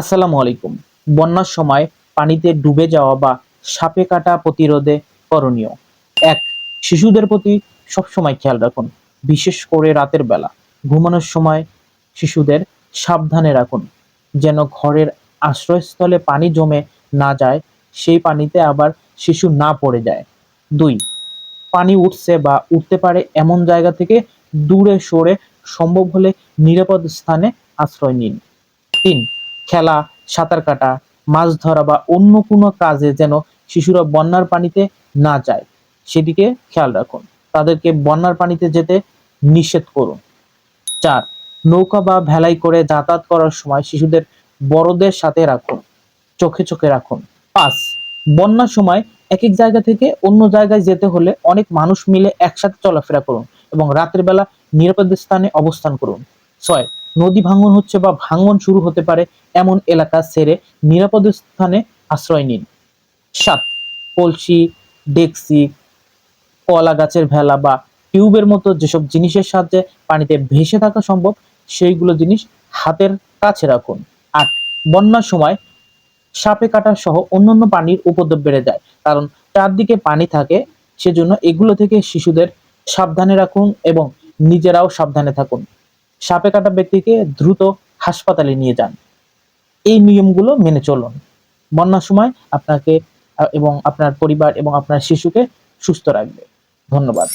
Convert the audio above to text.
আসসালামু আলাইকুম। বন্যার সময় পানিতে ডুবে যাওয়া বা সাপে কাটা প্রতিরোধে করণীয়। এক, শিশুদের প্রতি সবসময় খেয়াল রাখুন, বিশেষ করে রাতের বেলা। ঘুমানোর সময় শিশুদের সাবধানে রাখুন, যেন ঘরের আশ্রয়স্থলে পানি জমে না যায়, সেই পানিতে আবার শিশু না পড়ে যায়। দুই, পানি উঠছে বা উঠতে পারে এমন জায়গা থেকে দূরে সরে সম্ভব হলে নিরাপদ স্থানে আশ্রয় নিন। তিন খেলা, সাঁতার কাটা, মাছ ধরা বা অন্য কোনো কাজে যেন শিশুরা বন্যার পানিতে না যায়, সেদিকে খেয়াল রাখুন। তাদেরকে বন্যার পানিতে যেতে নিষেধ করুন। চার, নৌকা বা ভেলাই করে যাতায়াত করার সময় শিশুদের বড়দের সাথে রাখুন, চোখে চোখে রাখুন। পাঁচ, বন্যার সময় এক এক জায়গা থেকে অন্য জায়গায় যেতে হলে অনেক মানুষ মিলে একসাথে চলাফেরা করুন এবং রাতের বেলা নিরাপদ স্থানে অবস্থান করুন। ছয় নদী ভাঙন হচ্ছে বা ভাঙন শুরু হতে পারে এমন এলাকা ছেড়ে নিরাপদ স্থানে আশ্রয় নিন। সাত, কলসি, ডেকসি, কলা গাছের ভেলা বা টিউবের মতো যেসব জিনিসের সাহায্যে পানিতে ভেসে থাকা সম্ভব, সেইগুলো জিনিস হাতের কাছে রাখুন। আট, বন্যার সময় সাপে কাটা সহ অন্যান্য পানির উপদ্রব বেড়ে যায়, কারণ চারদিকে পানি থাকে, সেজন্য এগুলো থেকে শিশুদের সাবধানে রাখুন এবং নিজেরাও সাবধানে থাকুন। সাপে কাটা ব্যক্তিকে দ্রুত হাসপাতালে নিয়ে যান। এই নিয়মগুলো মেনে চলুন। বন্যার সময় আপনাকে এবং আপনার পরিবার এবং আপনার শিশুকে সুস্থ রাখবে। ধন্যবাদ।